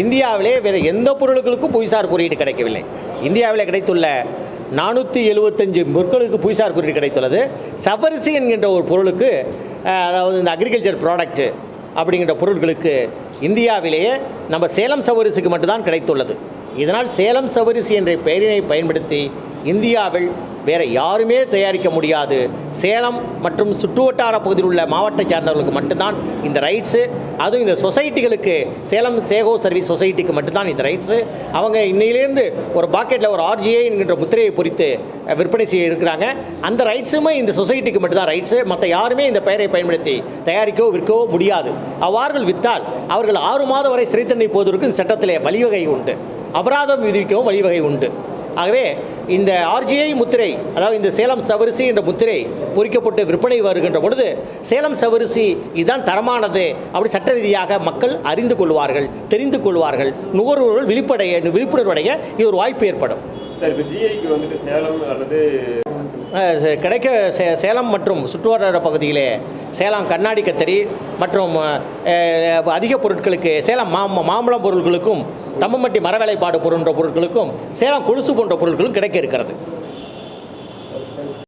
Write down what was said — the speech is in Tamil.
இந்தியாவிலே வேறு எந்த பொருட்களுக்கும் புவிசார் குறியீடு கிடைக்கவில்லை. இந்தியாவிலே கிடைத்துள்ள நானூற்றி எழுபத்தஞ்சு பொருட்களுக்கு புவிசார் குறியீடு கிடைத்துள்ளது. சவரிசி என்கின்ற ஒரு பொருளுக்கு அதாவது இந்த அக்ரிகல்ச்சர் ப்ராடக்ட்டு அப்படிங்கிற பொருட்களுக்கு இந்தியாவிலேயே நம்ம சேலம் சவரிசிக்கு மட்டும்தான் கிடைத்துள்ளது. இதனால் சேலம் சவரிசி என்ற பெயரினை பயன்படுத்தி இந்தியாவில் வேற யாருமே தயாரிக்க முடியாது. சேலம் மற்றும் சுற்றுவட்டார பகுதியில் உள்ள மாவட்ட சார்ந்தவர்களுக்கு மட்டும்தான் இந்த ரைட்ஸு அதுவும் இந்த சொசைட்டிகளுக்கு சேலம் சேகோ சர்வீஸ் சொசைட்டிக்கு மட்டும்தான் இந்த ரைட்ஸு அவங்க இன்னையிலேருந்து ஒரு பாக்கெட்டில் ஒரு ஆர்ஜிஏ என்கின்ற முத்திரையை பொறித்து விற்பனை செய்ய இருக்கிறாங்க. அந்த ரைட்ஸுமே இந்த சொசைட்டிக்கு மட்டும்தான் ரைட்ஸு மற்ற யாருமே இந்த பெயரை பயன்படுத்தி தயாரிக்கவோ விற்கவோ முடியாது. அவ்வாறுகள் விற்றால் அவர்கள் ஆறு மாதம் வரை சிறை போவதற்கு இந்த சட்டத்திலே வழிவகை உண்டு. அபராதம் விதிக்கவும் வழிவகை உண்டு. ஆகவே இந்த ஆர்ஜிஐ முத்திரை அதாவது இந்த சேலம் சவரிசி என்ற முத்திரை பொறிக்கப்பட்டு விற்பனை வருகின்ற பொழுது சேலம் சவரிசி இதுதான் தரமானது அப்படி சட்ட ரீதியாக மக்கள் அறிந்து கொள்வார்கள் தெரிந்து கொள்வார்கள். நுகர்வோர்கள் விழிப்படைய விழிப்புணர்வடைய இது ஒரு வாய்ப்பு ஏற்படும். சார் இப்போ ஜிஐக்கு வந்துட்டு சேலம் அல்லது கிடைக்க சே சேலம் மற்றும் சுற்றுவட்டார பகுதியிலே சேலம் கண்ணாடி கத்தரி மற்றும் அதிக பொருட்களுக்கு சேலம் மா மாம்பழம் பொருட்களுக்கும் தம்மம்பட்டி மரவேலைப்பாடு போன்ற பொருட்களுக்கும் சேலம் கொலுசு போன்ற பொருட்களும் கிடைக்க இருக்கிறது.